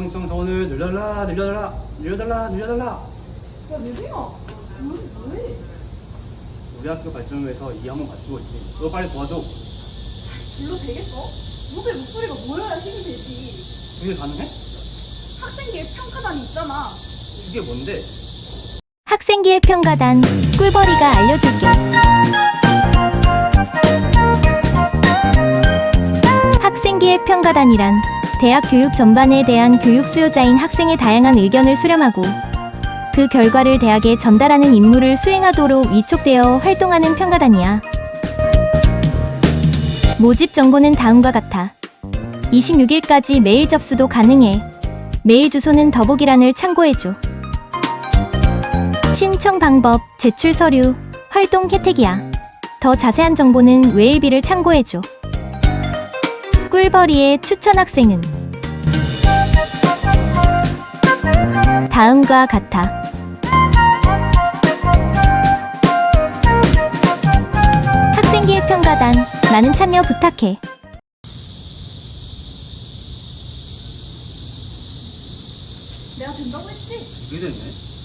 늘려달라 늘려달라 늘려달라 야, 내생아. 뭐, 뭐해? 우리 학교 발전을 위해서 이 한번 갖추고 있지 너 빨리 도와줘 불러 되겠어? 모두의 목소리가 모여야 힘이 되지. 그게 가능해? 학생계의 평가단이 있잖아. 그게 뭔데? 학생기획 평가단 꿀벌이가 알려줄게. 학생기획 평가단이란 대학 교육 전반에 대한 교육 수요자인 학생의 다양한 의견을 수렴하고 그 결과를 대학에 전달하는 임무를 수행하도록 위촉되어 활동하는 평가단이야. 모집 정보는 다음과 같아. 26일까지 메일 접수도 가능해. 메일 주소는 더보기란을 참고해줘. 신청 방법, 제출 서류, 활동 혜택이야. 더 자세한 정보는 웨일비를 참고해줘. 꿀벌이의 추천 학생은 다음과 같아. 학생기획 평가단, 많은 참여 부탁해. 내가 된다고 했지? 그게 됐네